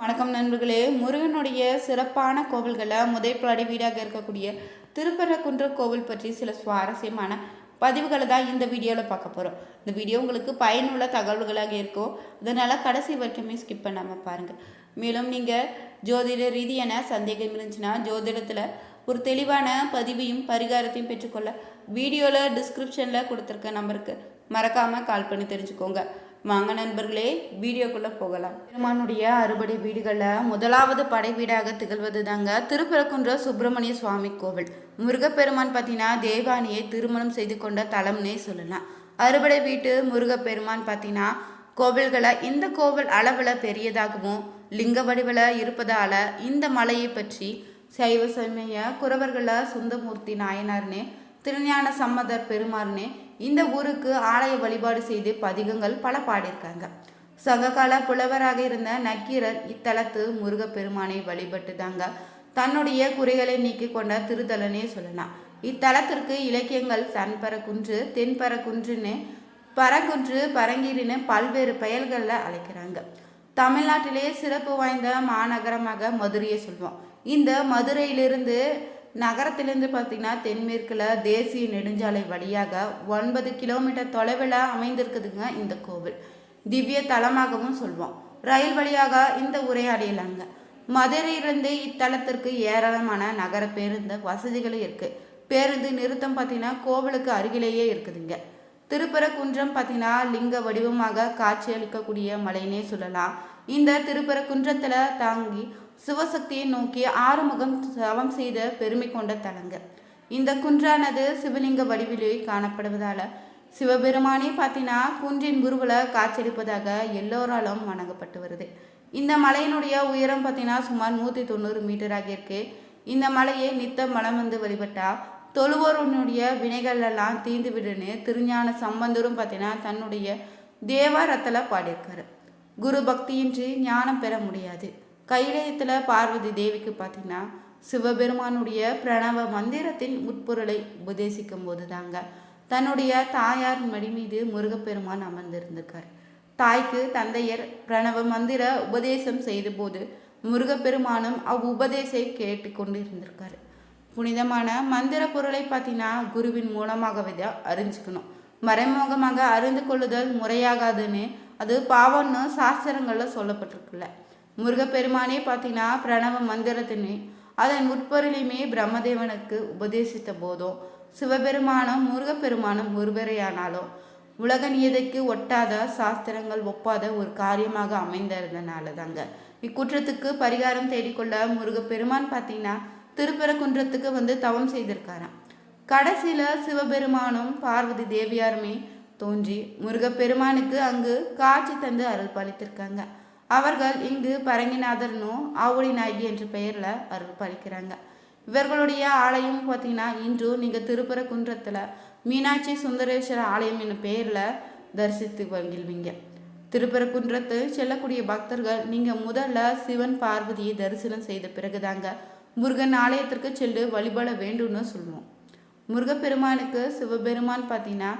வணக்கம் நண்பர்களே. முருகனுடைய சிறப்பான கோவில்களை முதற்படி வீடாக இருக்கக்கூடிய திருப்பரக்குன்ற கோவில் பற்றி சில சுவாரஸ்யமான பதிவுகளை தான் இந்த வீடியோவில் பார்க்க போகிறோம் இந்த வீடியோ உங்களுக்கு பயனுள்ள தகவல்களாக இருக்கும். அதனால் கடைசி வரைக்குமே ஸ்கிப் பண்ணாமல் பாருங்கள் மேலும் நீங்கள் ஜோதிட ரீதியான சந்தேகம் இருந்துச்சுன்னா ஜோதிடத்தில் ஒரு தெளிவான பதிவையும் பரிகாரத்தையும் பெற்றுக்கொள்ள வீடியோவில் டிஸ்கிரிப்ஷனில் கொடுத்துருக்க நம்பருக்கு மறக்காமல் கால் பண்ணி தெரிஞ்சுக்கோங்க. வாங்க நண்பர்களே வீடியோக்குள்ளே போகலாம். பெருமானுடைய அறுபடை வீடுகளில் முதலாவது படை வீடாக திகழ்வது தாங்க திருப்பரக்குன்ற சுப்பிரமணிய சுவாமி கோவில். முருகப்பெருமான் பார்த்தீங்கன்னா தேவானியை திருமணம் செய்து கொண்ட தலம்னே சொல்லலாம். அறுபடை வீட்டு முருகப்பெருமான் பார்த்தீங்கன்னா கோவில்களை இந்த கோவில் அளவில் பெரியதாகவும் லிங்க வடிவில் இருப்பதால் இந்த மலையை பற்றி சைவ சமய குறவர்களை சுந்தமூர்த்தி நாயனார்னு திருஞான சம்மதர் பெருமாள்னு இந்த ஊருக்கு ஆலய வழிபாடு செய்து பதிகங்கள் பல பாடியிருக்காங்க. சங்ககால புலவராக இருந்த நக்கீரர் இத்தலத்து முருகப்பெருமானை வழிபட்டு தாங்க தன்னுடைய குறைகளை நீக்கி கொண்ட திருத்தலனே சொல்லலாம். இத்தலத்திற்கு இலக்கியங்கள் தன்பரக்குன்று தென்பரக்குன்றுன்னு பரங்குன்று பரங்கீரின்னு பல்வேறு பெயர்களில் அழைக்கிறாங்க. தமிழ்நாட்டிலே சிறப்பு வாய்ந்த மாநகரமாக மதுரையை சொல்வோம். இந்த மதுரையிலிருந்து நகரத்திலிருந்து பார்த்தீங்கன்னா தென்மேற்கில் தேசிய நெடுஞ்சாலை வழியாக ஒன்பது கிலோமீட்டர் தொலைவில் அமைந்திருக்குதுங்க இந்த கோவில். திவ்ய தலமாகவும் சொல்வோம். ரயில் வழியாக இந்த ஊரை மதுரையிலிருந்து இத்தலத்திற்கு ஏராளமான நகர பேருந்து வசதிகளும் இருக்குது பேருந்து நிறுத்தம் பார்த்தீங்கன்னா கோவிலுக்கு அருகிலேயே இருக்குதுங்க. திருப்பரக்குன்றம் பார்த்தீங்கன்னா லிங்க வடிவமாக காட்சி அளிக்கக்கூடிய மலைன்னே சொல்லலாம். இந்த திருப்பரக்குன்றத்தில் தாங்கி சிவசக்தியை நோக்கி ஆறுமுகம் தவம் செய்த பெருமை கொண்ட தலங்கள் இந்த குன்றானது சிவலிங்க வடிவிலே காணப்படுவதால் சிவபெருமானே பார்த்தீங்கன்னா குன்றின் குருவில் காட்சியளிப்பதாக எல்லோராலும் வணங்கப்பட்டு வருது. இந்த மலையினுடைய உயரம் பார்த்தீங்கன்னா சுமார் நூற்றி தொண்ணூறு மீட்டராக இருக்கு. இந்த மலையை நித்த மலம் வந்து வழிபட்டால் தொழுவோருனுடைய வினைகளெல்லாம் தீர்ந்து விடுன்னு திருஞான சம்பந்தரும் பார்த்தீங்கன்னா தன்னுடைய தேவாரத்தில் பாடியிருக்காரு. குரு பக்தியின்றி ஞானம் பெற முடியாது. கைலயத்தில் பார்வதி தேவிக்கு பார்த்தீங்கன்னா சிவபெருமானுடைய பிரணவ மந்திரத்தின் உட்பொருளை உபதேசிக்கும் போது தாங்க தன்னுடைய தாயார் மடி மீது முருகப்பெருமான் அமர்ந்திருந்திருக்கார். தாய்க்கு தந்தையர் பிரணவ மந்திர உபதேசம் செய்த போது முருகப்பெருமானும் அவ் உபதேசை கேட்டு கொண்டு இருந்திருக்காரு புனிதமான மந்திர பொருளை பார்த்தீங்கன்னா குருவின் மூலமாகவே தான் அறிஞ்சுக்கணும். மறைமுகமாக அறிந்து கொள்ளுதல் முறையாகாதுன்னு அது பாவம்னு சாஸ்திரங்களில் சொல்லப்பட்டிருக்குல்ல. முருகப்பெருமானே பார்த்தீங்கன்னா பிரணவ மந்திரத்தினே அதன் உட்பொருளையுமே பிரம்மதேவனுக்கு உபதேசித்த போதும் சிவபெருமானும் முருகப்பெருமானும் ஒருவரையானாலும் உலக நியதைக்கு ஒட்டாத சாஸ்திரங்கள் ஒப்பாத ஒரு காரியமாக அமைந்திருந்தனால தாங்க இக்குற்றத்துக்கு பரிகாரம் தேடிக்கொள்ள முருகப்பெருமான் பார்த்தீங்கன்னா திருப்பரங்குன்றத்துக்கு வந்து தவம் செய்திருக்காராம். கடைசியில் சிவபெருமானும் பார்வதி தேவியாருமே தோன்றி முருகப்பெருமானுக்கு அங்கு காட்சி தந்து அருள் பாலித்திருக்காங்க அவர்கள் இங்கு பரங்கிநாதர்னும் ஆவுடி நாயகி என்ற பெயரில் அருள் பாலிக்கிறாங்க இவர்களுடைய ஆலயம் பார்த்தீங்கன்னா இன்று நீங்கள் திருப்பரங்குன்றத்தில் மீனாட்சி சுந்தரேஸ்வர ஆலயம் என்ற பெயரில் தரிசித்து வங்கில்வீங்க திருப்பரங்குன்றத்து செல்லக்கூடிய பக்தர்கள் நீங்கள் முதல்ல சிவன் பார்வதியை தரிசனம் செய்த பிறகுதாங்க முருகன் ஆலயத்திற்கு சென்று வழிபட வேண்டும்னு சொல்லுவோம். முருகப்பெருமானுக்கு சிவபெருமான் பார்த்தீங்கன்னா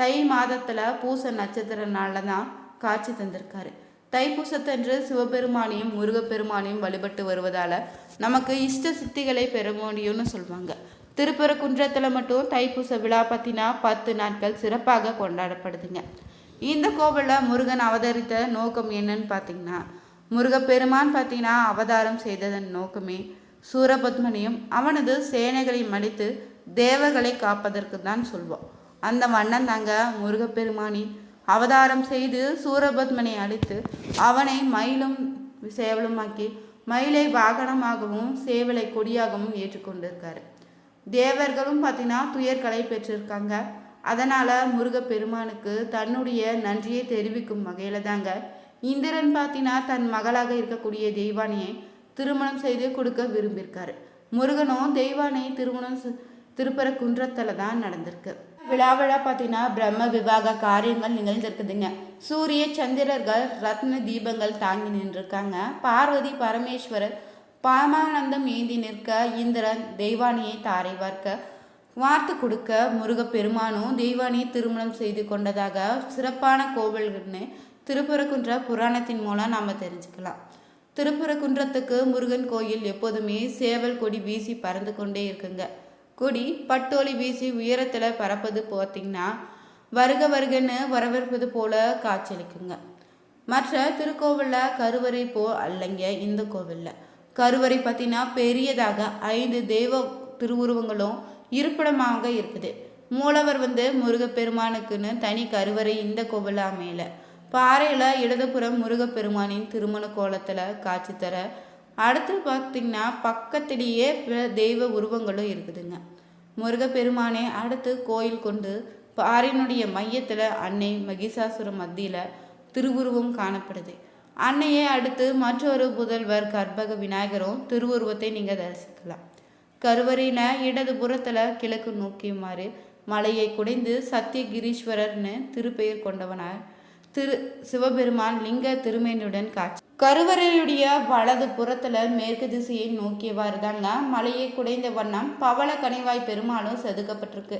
தை மாதத்தில் பூச நட்சத்திர நாளில் தான் காட்சி தந்திருக்காரு. தைப்பூசத்தன்று சிவபெருமானையும் முருகப்பெருமானையும் வழிபட்டு வருவதால் நமக்கு இஷ்ட சித்திகளை பெற முடியும்னு சொல்லுவாங்க திருப்பரங்குன்றத்தில் மட்டும் தைப்பூச விழா பார்த்தினா பத்து நாட்கள் சிறப்பாக கொண்டாடப்படுதுங்க. இந்த கோவிலில் முருகன் அவதரித்த நோக்கம் என்னன்னு பார்த்தீங்கன்னா முருகப்பெருமான் பார்த்தீங்கன்னா அவதாரம் செய்ததன் நோக்கமே சூரபத்மனையும் அவனது சேனைகளை மடித்து தேவர்களை காப்பதற்கு தான் சொல்வோம். அந்த வண்ணம் தாங்க முருகப்பெருமானின் அவதாரம் செய்து சூரபத்மனை அழித்து அவனை மயிலும் சேவலுமாக்கி மயிலை வாகனமாகவும் சேவலை கொடியாகவும் ஏற்றுக்கொண்டிருக்காரு. தேவர்களும் பார்த்தீங்கன்னா துயர்களை பெற்றிருக்காங்க. அதனால் முருகப்பெருமானுக்கு தன்னுடைய நன்றியை தெரிவிக்கும் வகையில் தாங்க. இந்திரன் பார்த்தீங்கன்னா தன் மகளாக இருக்கக்கூடிய தெய்வானியை திருமணம் செய்து கொடுக்க விரும்பியிருக்காரு. முருகனும் தெய்வானை திருமணம் திருப்பரங்குன்றத்தில் தான் நடந்திருக்கு. விழாவிழா பார்த்தீங்கன்னா பிரம்ம விவாக காரியங்கள் நிகழ்ந்திருக்குதுங்க சூரிய சந்திரர்கள் ரத்ன தீபங்கள் தாங்கி நின்றுருக்காங்க. பார்வதி பரமேஸ்வரர் பாமானந்தம் ஏந்தி நிற்க இந்திரன் தெய்வானியை தாரை வார்க்க வார்த்து கொடுக்க முருகப்பெருமானும் தெய்வானியை திருமணம் செய்து கொண்டதாக சிறப்பான கோவில்கள்னு திருப்புறக்குன்ற புராணத்தின் மூலம் நாம் தெரிஞ்சுக்கலாம். திருப்புறக்குன்றத்துக்கு முருகன் கோயில் எப்போதுமே சேவல் கொடி வீசி பறந்து கொண்டே இருக்குங்க. கொடி பட்டோலி வீசி உயரத்தில் பறப்பது பார்த்தீங்கன்னா வருக வருகன்னு வரவேற்பது போல காட்சியளிக்குங்க. மற்ற திருக்கோவிலில் கருவறை போ அல்லங்க இந்த கோவிலில். கருவறை பார்த்தீங்கன்னா பெரியதாக ஐந்து தெய்வ திருவுருவங்களும் இருப்பிடமாக இருக்குது. மூலவர் வந்து முருகப்பெருமானுக்குன்னு தனி கருவறை இந்த கோவிலில் அமையல. பாறையில் இடதுபுறம் முருகப்பெருமானின் திருமண கோலத்தில் காட்சி தர அடுத்து பார்த்திங்கன்னா பக்கத்திலேயே பிற தெய்வ உருவங்களும் இருக்குதுங்க. முருகப்பெருமானே அடுத்து கோயில் கொண்டு பாரினுடைய மையத்தில் அன்னை மகிஷாசுர மத்தியில் திருவுருவம் காணப்படுது. அன்னையை அடுத்து மற்றொரு புதல்வர் கர்ப்பக விநாயகரும் திருவுருவத்தை நீங்கள் தரிசிக்கலாம். கருவறையில் இடது புறத்தில் கிழக்கு நோக்கியுமாறு மலையை குடைந்து சத்தியகிரீஸ்வரர்னு திருப்பெயர் கொண்டவனார் திரு சிவபெருமான் லிங்க திருமேனியுடன் காட்சி கருவறையுடைய வலது புறத்தில் மேற்கு திசையை நோக்கியவாறு தாங்க மலையை குடைந்த வண்ணம் பவள கனிவாய் பெருமாளும் செதுக்கப்பட்டிருக்கு.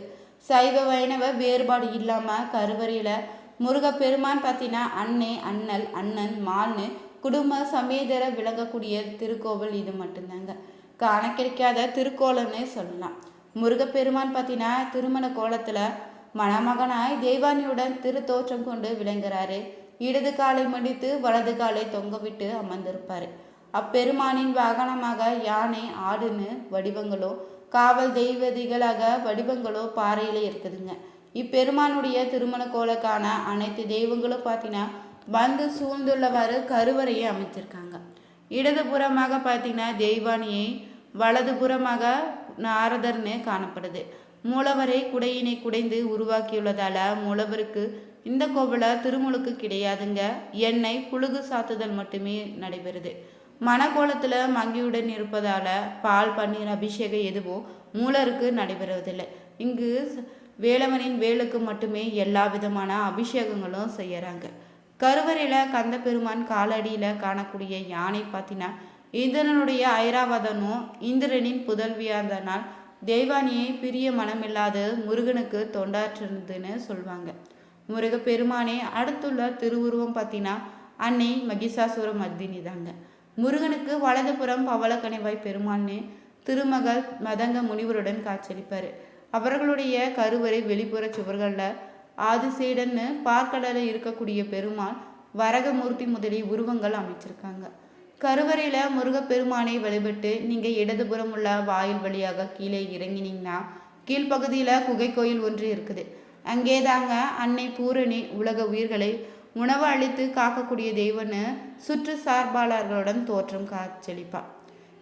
சைவ வைணவ வேறுபாடு இல்லாமல் கருவறையில் முருகப்பெருமான் பார்த்தீங்கன்னா அன்னை அண்ணல் அண்ணன் மால்னு குடும்ப சமேதர விளங்கக்கூடிய திருக்கோவில் இது மட்டும்தாங்க காண கிடைக்காத திருக்கோலம்னே சொல்லலாம். முருகப்பெருமான் பார்த்தீங்கன்னா திருமண கோலத்தில் மணமகனாய் தெய்வானியுடன் திருத்தோற்றம் கொண்டு விளங்குறாரு. இடது காலை மடித்து வலது காலை தொங்கவிட்டு அமர்ந்திருப்பார். அப்பெருமானின் வாகனமாக யானை ஆடுன்னு வடிவங்களோ காவல் தெய்வதிகளாக வடிவங்களோ பாறையில் இருக்குதுங்க. இப்பெருமானுடைய திருமண கோலக்கான அனைத்து தெய்வங்களும் பார்த்தீங்கன்னா வந்து சூழ்ந்துள்ளவாறு கருவறையை அமைச்சிருக்காங்க. இடதுபுறமாக பார்த்தீங்கன்னா தெய்வானியை வலதுபுறமாக நாரதர்னு காணப்படுது. மூலவரை குடையினை குடைந்து உருவாக்கியுள்ளதால மூலவருக்கு இந்த கோவில திருமுழுக்கு கிடையாதுங்க. எண்ணெய் புழுகு சாத்துதல் மட்டுமே நடைபெறுது. மணக்கோலத்தில் மங்கியுடன் இருப்பதால பால் பன்னீர் அபிஷேகம் எதுவும் மூலருக்கு நடைபெறுவதில்லை இங்கு வேலவனின் வேலுக்கு மட்டுமே எல்லா விதமான அபிஷேகங்களும் செய்யறாங்க. கருவறையில் கந்த பெருமான் காலடியில் காணக்கூடிய யானை பார்த்தீங்கன்னா இந்திரனுடைய ஐராவதனும் இந்திரனின் புதல்வியாதனால் தெய்வானியை பிரிய மனமில்லாத முருகனுக்கு தொண்டாற்றுதுன்னு சொல்வாங்க. முருகப்பெருமானே அடுத்துள்ள திருவுருவம் பார்த்தீங்கன்னா அன்னை மகிஷாசுர மர்தினி தாங்க முருகனுக்கு வலதுபுறம் பவளக்கணிவாய் பெருமாள்னு திருமகள் மதங்க முனிவருடன் காட்சியளிப்பார். அவர்களுடைய கருவறை வெளிப்புற சுவர்களில் ஆதிசேடன்னு பார்க்கடலில் இருக்கக்கூடிய பெருமாள் வரகமூர்த்தி முதலிய உருவங்கள் அமைச்சிருக்காங்க. கருவறையில் முருகப்பெருமானை வழிபட்டு நீங்கள் இடதுபுறம் உள்ள வாயில் வழியாக கீழே இறங்கினீங்கன்னா கீழ்ப்பகுதியில் குகை கோயில் ஒன்று இருக்குது. அங்கே தாங்க அன்னை பூரணி உலக உயிர்களை உணவு அளித்து காக்கக்கூடிய தெய்வன்னு சுற்று சார்பாளர்களுடன் தோற்றம் காட்சியளிப்பார்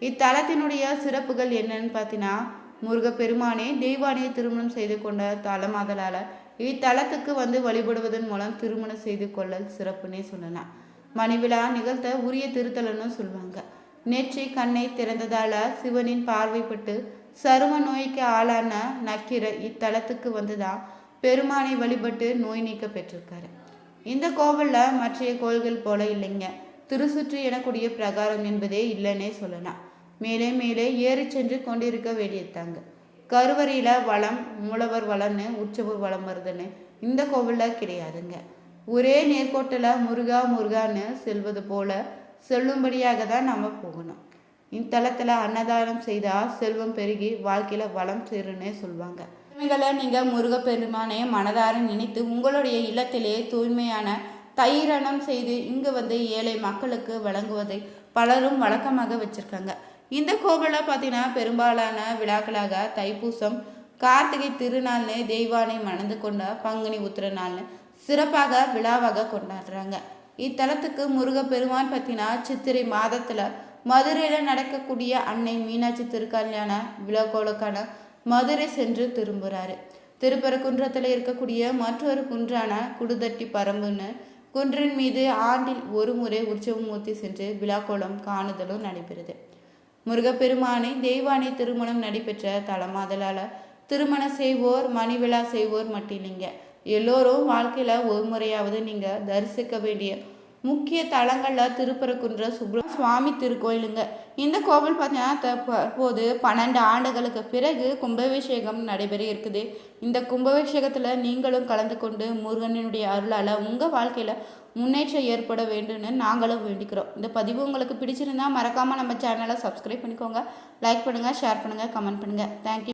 இத்தலத்தினுடைய சிறப்புகள் என்னன்னு பார்த்தீங்கன்னா முருகப்பெருமானே தெய்வானை திருமணம் செய்து கொண்ட தலமாதலால் இத்தலத்துக்கு வந்து வழிபடுவதன் மூலம் திருமணம் செய்து கொள்ளல் சிறப்புன்னே சொல்லலாம் மணிவிழா நிகழ்த்த உரிய திருத்தலன்னு சொல்லுவாங்க நேற்றை கண்ணை திறந்ததால சிவனின் பார்வைப்பட்டு சரும நோய்க்கு ஆளான நக்கீரர் இத்தலத்துக்கு வந்துதான் பெருமானை வழிபட்டு நோய் நீக்க பெற்றிருக்காரு. இந்த கோவிலில் மற்றைய கோள்கள் போல இல்லைங்க. திருசுற்று எனக்கூடிய பிரகாரம் என்பதே இல்லைன்னே சொல்லலாம். மேலே மேலே ஏறி சென்று கொண்டிருக்க வேண்டியதாங்க கருவறையில் வளம் மூலவர் வளம்னு உற்சவர் வளம் வருதுன்னு இந்த கோவிலில் கிடையாதுங்க. ஒரே நேர்கோட்டில் முருகா முருகான்னு செல்வது போல செல்லும்படியாக தான் நம்ம போகணும். இத்தலத்தில் அன்னதானம் செய்தால் செல்வம் பெருகி வாழ்க்கையில் வளம் சேருன்னே சொல்லுவாங்க தூய்மைகளை நீங்கள் முருகப்பெருமானை மனதார நினைத்து உங்களுடைய இல்லத்திலே தூய்மையான தயிரணம் செய்து இங்கு வந்து ஏழை மக்களுக்கு வழங்குவதை பலரும் வழக்கமாக வச்சுருக்காங்க. இந்த கோவிலில் பார்த்தீங்கன்னா பெரும்பாலான விழாக்களாக தைப்பூசம் கார்த்திகை திருநாள்னு தெய்வானை மணந்து கொண்ட பங்குனி உத்திர நாள்னு சிறப்பாக விழாவாக கொண்டாடுறாங்க. இத்தலத்துக்கு முருகப்பெருமான் பார்த்தீங்கன்னா சித்திரை மாதத்தில் மதுரையில் நடக்கக்கூடிய அன்னை மீனாட்சி திருக்கல்யாண விழாக்கோளுக்கான மதுரை சென்று திரும்புகிறாரு திருப்பரங்குன்றத்தில் இருக்கக்கூடிய மற்றொரு குன்றான குடுதட்டி பரம்புன்னு குன்றின் மீது ஆண்டில் ஒரு முறை உற்சவமூர்த்தி சென்று விழாக்கோளம் காணுதலும் நடைபெறுது. முருகப்பெருமானை தெய்வானை திருமணம் நடைபெற்ற தலமாதலால் திருமணம் செய்வோர் மணி விழா செய்வோர் மட்டும் இல்லைங்க. எல்லோரும் வாழ்க்கையில் ஒரு முறையாவது நீங்கள் தரிசிக்க வேண்டிய முக்கிய தலங்களில் திருப்பரக்குன்ற சுப்ர சுவாமி திருக்கோயிலுங்க. இந்த கோவில் பார்த்தீங்கன்னா தற்போது பன்னெண்டு ஆண்டுகளுக்கு பிறகு கும்பாபிஷேகம் நடைபெற இருக்குது. இந்த கும்பாபிஷேகத்தில் நீங்களும் கலந்து கொண்டு முருகனினுடைய அருளால் உங்கள் வாழ்க்கையில் முன்னேற்றம் ஏற்பட வேண்டும்னு நாங்களும் வேண்டிக்கிறோம். இந்த பதிவு உங்களுக்கு பிடிச்சிருந்தால் மறக்காமல் நம்ம சேனலை சப்ஸ்கிரைப் பண்ணிக்கோங்க. லைக் பண்ணுங்கள் ஷேர் பண்ணுங்கள் கமெண்ட் பண்ணுங்கள் தேங்க்யூ